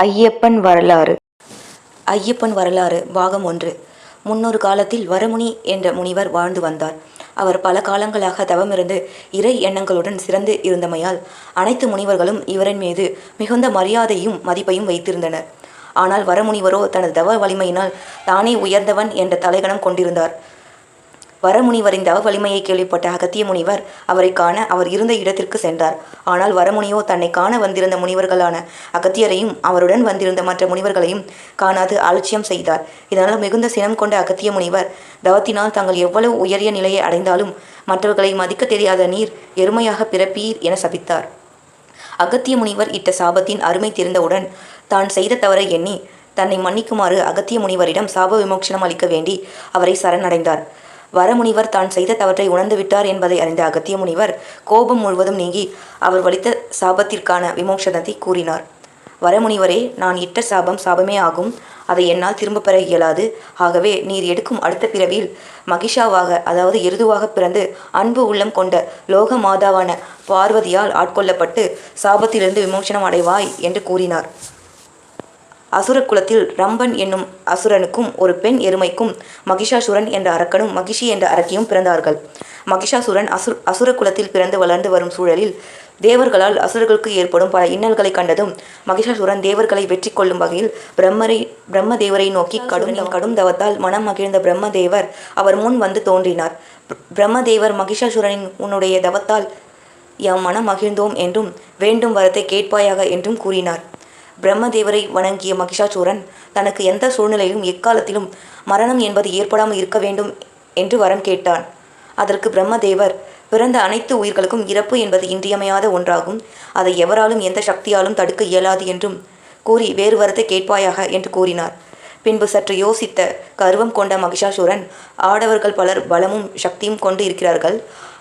ஐயப்பன் வரலாறு. ஐயப்பன் வரலாறு பாகம் ஒன்று. முன்னொரு காலத்தில் வரமுனி என்ற முனிவர் வாழ்ந்து வந்தார். அவர் பல காலங்களாக தவமிருந்து இறை எண்ணங்களுடன் சிறந்து இருந்தமையால் அனைத்து முனிவர்களும் இவரின் மீது மிகுந்த மரியாதையும் மதிப்பையும் வைத்திருந்தனர். ஆனால் வரமுனிவரோ தனது தவ வலிமையினால் தானே உயர்ந்தவன் என்ற தலைகணம் கொண்டிருந்தார். வரமுனிவரின் தவ வலிமையை கேள்விப்பட்ட அகத்திய முனிவர் அவரை காண அவர் இருந்த இடத்திற்கு சென்றார். ஆனால் வரமுனியோ தன்னை காண வந்திருந்த முனிவர்களான அகத்தியரையும் அவருடன் வந்திருந்த மற்ற முனிவர்களையும் காணாது அலட்சியம் செய்தார். இதனால் மிகுந்த சினம் கொண்ட அகத்திய முனிவர் தவத்தினால் தாங்கள் எவ்வளவு உயரிய நிலையை அடைந்தாலும் மற்றவர்களை மதிக்க தெரியாத நீர் எருமையாக பிறப்பீர் என சபித்தார். அகத்திய முனிவர் இட்ட சாபத்தின் அருமை தெரிந்தவுடன் தான் செய்த தவறை எண்ணி தன்னை மன்னிக்குமாறு அகத்திய முனிவரிடம் சாப விமோச்சனம் அளிக்க வேண்டி அவரை சரணடைந்தார். வரமுனிவர் தான் செய்த தவற்றை உணர்ந்து விட்டார் என்பதை அறிந்த அகத்திய முனிவர் கோபம் முழுவதும் நீங்கி அவர் வலித்த சாபத்திற்கான விமோசனத்தை கூறினார். வரமுனிவரே நான் இட்ட சாபம் சாபமே ஆகும். அதை என்னால் திரும்ப பெற இயலாது. ஆகவே நீர் எடுக்கும் அடுத்த பிறவியில் மகிஷாவாக அதாவது எருதுவாக பிறந்து அன்பு உள்ளம் கொண்ட லோக மாதாவான பார்வதியால் ஆட்கொள்ளப்பட்டு சாபத்திலிருந்து விமோசனம் அடைவாய் என்று கூறினார். அசுர குலத்தில் ரம்பன் என்னும் அசுரனுக்கும் ஒரு பெண் எருமைக்கும் மகிஷாசுரன் என்ற அரக்கனும் மகிஷி என்ற அரக்கியும் பிறந்தார்கள். மகிஷாசுரன் அசுர் அசுர குலத்தில் பிறந்து வளர்ந்து வரும் சூழலில் தேவர்களால் அசுரர்களுக்கு ஏற்படும் பல இன்னல்களை கண்டதும் மகிஷாசுரன் தேவர்களை வெற்றி கொள்ளும் வகையில் பிரம்மரை பிரம்மதேவரை நோக்கி கடும் கடும் தவத்தால் மனம் மகிழ்ந்த பிரம்மதேவர் அவர் முன் வந்து தோன்றினார். பிரம்மதேவர் மகிஷாசுரனின் உன்னுடைய தவத்தால் எம் மனம் மகிழ்ந்தோம் என்றும் வேண்டும் வரத்தை கேட்பாயாக என்றும் கூறினார். பிரம்மதேவரை வணங்கிய மகிஷாசூரன் தனக்கு எந்த சூழ்நிலையிலும் எக்காலத்திலும் மரணம் என்பது ஏற்படாமல் இருக்க வேண்டும் என்று வரம் கேட்டான். அதற்கு பிரம்மதேவர் பிறந்த அனைத்து உயிர்களுக்கும் இறப்பு என்பது இன்றியமையாத ஒன்றாகும். அதை எவராலும் எந்த சக்தியாலும் தடுக்க இயலாது என்றும் கூறி வேறு வரத்தை கேட்பாயாக என்று கூறினார். பின்பு சற்று யோசித்த கர்வம் கொண்ட மகிஷாசூரன் ஆடவர்கள் பலர் பலமும் சக்தியும் கொண்டு இருக்கிறார்கள்.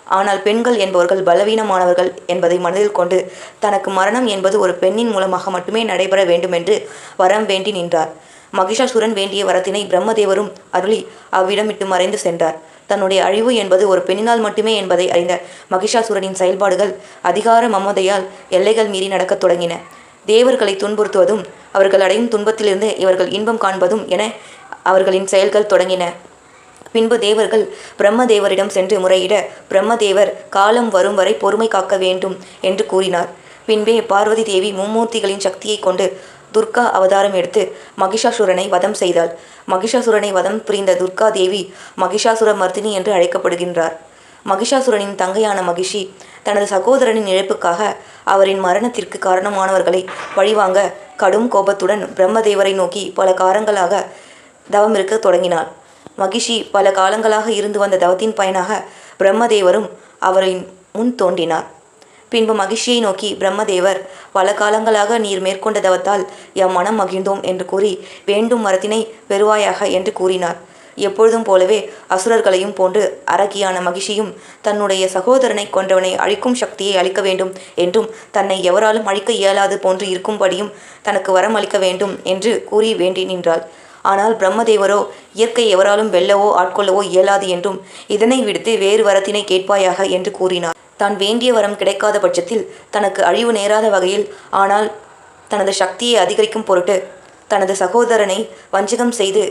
ஆனால் பெண்கள் என்பவர்கள் பலவீனமானவர்கள் என்பதை மனதில் கொண்டு தனக்கு மரணம் என்பது ஒரு பெண்ணின் மூலமாக மட்டுமே நடைபெற வேண்டும் என்று வரம் வேண்டி நின்றார். மகிஷாசுரன் வேண்டிய வரத்தினை பிரம்மதேவரும் அருளி அவ்விடமிட்டு மறைந்து சென்றார். தன்னுடைய அழிவு என்பது ஒரு பெண்ணினால் மட்டுமே என்பதை அறிந்த மகிஷாசுரனின் செயல்பாடுகள் அதிகார மமதையால் எல்லைகள் மீறி நடக்கத் தொடங்கின. தேவர்களை துன்புறுத்துவதும் அவர்கள் அடையும் துன்பத்திலிருந்து இவர்கள் இன்பம் காண்பதும் என அவர்களின் செயல்கள் தொடங்கின. பின்பு தேவர்கள் பிரம்மதேவரிடம் சென்று முறையிட பிரம்மதேவர் காலம் வரும் வரை பொறுமை காக்க வேண்டும் என்று கூறினார். பின்பே பார்வதி தேவி மும்மூர்த்திகளின் சக்தியை கொண்டு துர்கா அவதாரம் எடுத்து மகிஷாசுரனை வதம் செய்தாள். மகிஷாசுரனை வதம் புரிந்த துர்கா தேவி மகிஷாசுர மர்த்தினி என்று அழைக்கப்படுகின்றார். மகிஷாசுரனின் தங்கையான மகிஷி தனது சகோதரனின் இழப்புக்காக அவரின் மரணத்திற்கு காரணமானவர்களை பழிவாங்க கடும் கோபத்துடன் பிரம்மதேவரை நோக்கி பல காரங்களாக தவமிருக்க தொடங்கினாள். மகிஷி பல காலங்களாக இருந்து வந்த தவத்தின் பயனாக பிரம்மதேவரும் அவரின் முன் தோன்றினார். பின்பு மகிழ்ச்சியை நோக்கி பிரம்மதேவர் பல காலங்களாக நீர் மேற்கொண்ட தவத்தால் எம் மனம் மகிழ்ந்தோம் என்று கூறி வேண்டும் மரத்தினை பெறுவாயாக என்று கூறினார். எப்பொழுதும் போலவே அசுரர்களையும் போன்று அரக்கியான மகிழ்ச்சியும் தன்னுடைய சகோதரனை கொன்றவனை அழிக்கும் சக்தியை அளிக்க வேண்டும் என்றும் தன்னை எவராலும் அழிக்க இயலாது போன்று இருக்கும்படியும் தனக்கு வரம் அளிக்க வேண்டும் என்று கூறி வேண்டி நின்றாள். ஆனால் பிரம்மதேவரோ இயற்கை எவராலும் வெல்லவோ ஆட்கொள்ளவோ இயலாது என்றும் இதனை விடுத்து வேறு வரத்தினை கேட்பாயாக என்று கூறினார். தான் வேண்டிய வரம் கிடைக்காத பட்சத்தில் தனக்கு அழிவு நேராத வகையில் ஆனால் தனது சக்தியை அதிகரிக்கும் பொருட்டு தனது சகோதரனை வஞ்சகம் செய்து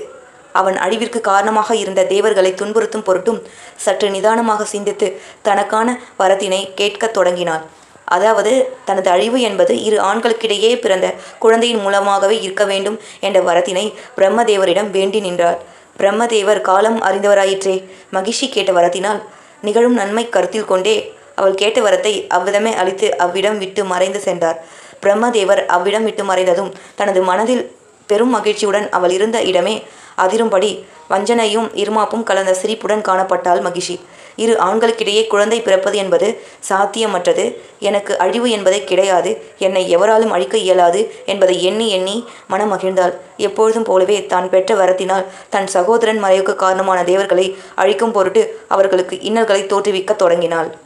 அவன் அழிவிற்கு காரணமாக இருந்த தேவர்களை துன்புறுத்தும் பொருட்டும் சற்று நிதானமாக சிந்தித்து தனக்கான வரத்தினை கேட்கத் தொடங்கினாள். அதாவது தனது அழிவு என்பது இரு ஆண்களுக்கிடையே பிறந்த குழந்தையின் மூலமாகவே இருக்க வேண்டும் என்ற வரத்தினை பிரம்மதேவரிடம் வேண்டி நின்றார். பிரம்மதேவர் காலம் அறிந்தவராயிற்றே. மகிழ்ச்சி கேட்ட வரத்தினால் நிகழும் நன்மை கருத்தில் கொண்டே அவள் கேட்ட வரத்தை அவ்விதமே அளித்து அவ்விடம் விட்டு மறைந்து சென்றார். பிரம்மதேவர் அவ்விடம் விட்டு மறைந்ததும் தனது மனதில் பெரும் மகிழ்ச்சியுடன் அவள் இருந்த இடமே அதிரும்படி வஞ்சனையும் இருமாப்பும் கலந்த சிரிப்புடன் காணப்பட்டாள் மகிஷி இரு ஆண்களுக்கிடையே குழந்தை பிறப்பது என்பது சாத்தியமற்றது. எனக்கு அழிவு என்பதே கிடையாது. என்னை எவராலும் அழிக்க இயலாது என்பதை எண்ணி எண்ணி மனம் மகிழ்ந்தாள் எப்பொழுதும் போலவே தான் பெற்ற வரத்தினால் தன் சகோதரன் மறைவுக்கு காரணமான தேவர்களை அழிக்கும் பொருட்டு அவர்களுக்கு இன்னல்களை தோற்றுவிக்கத் தொடங்கினாள்.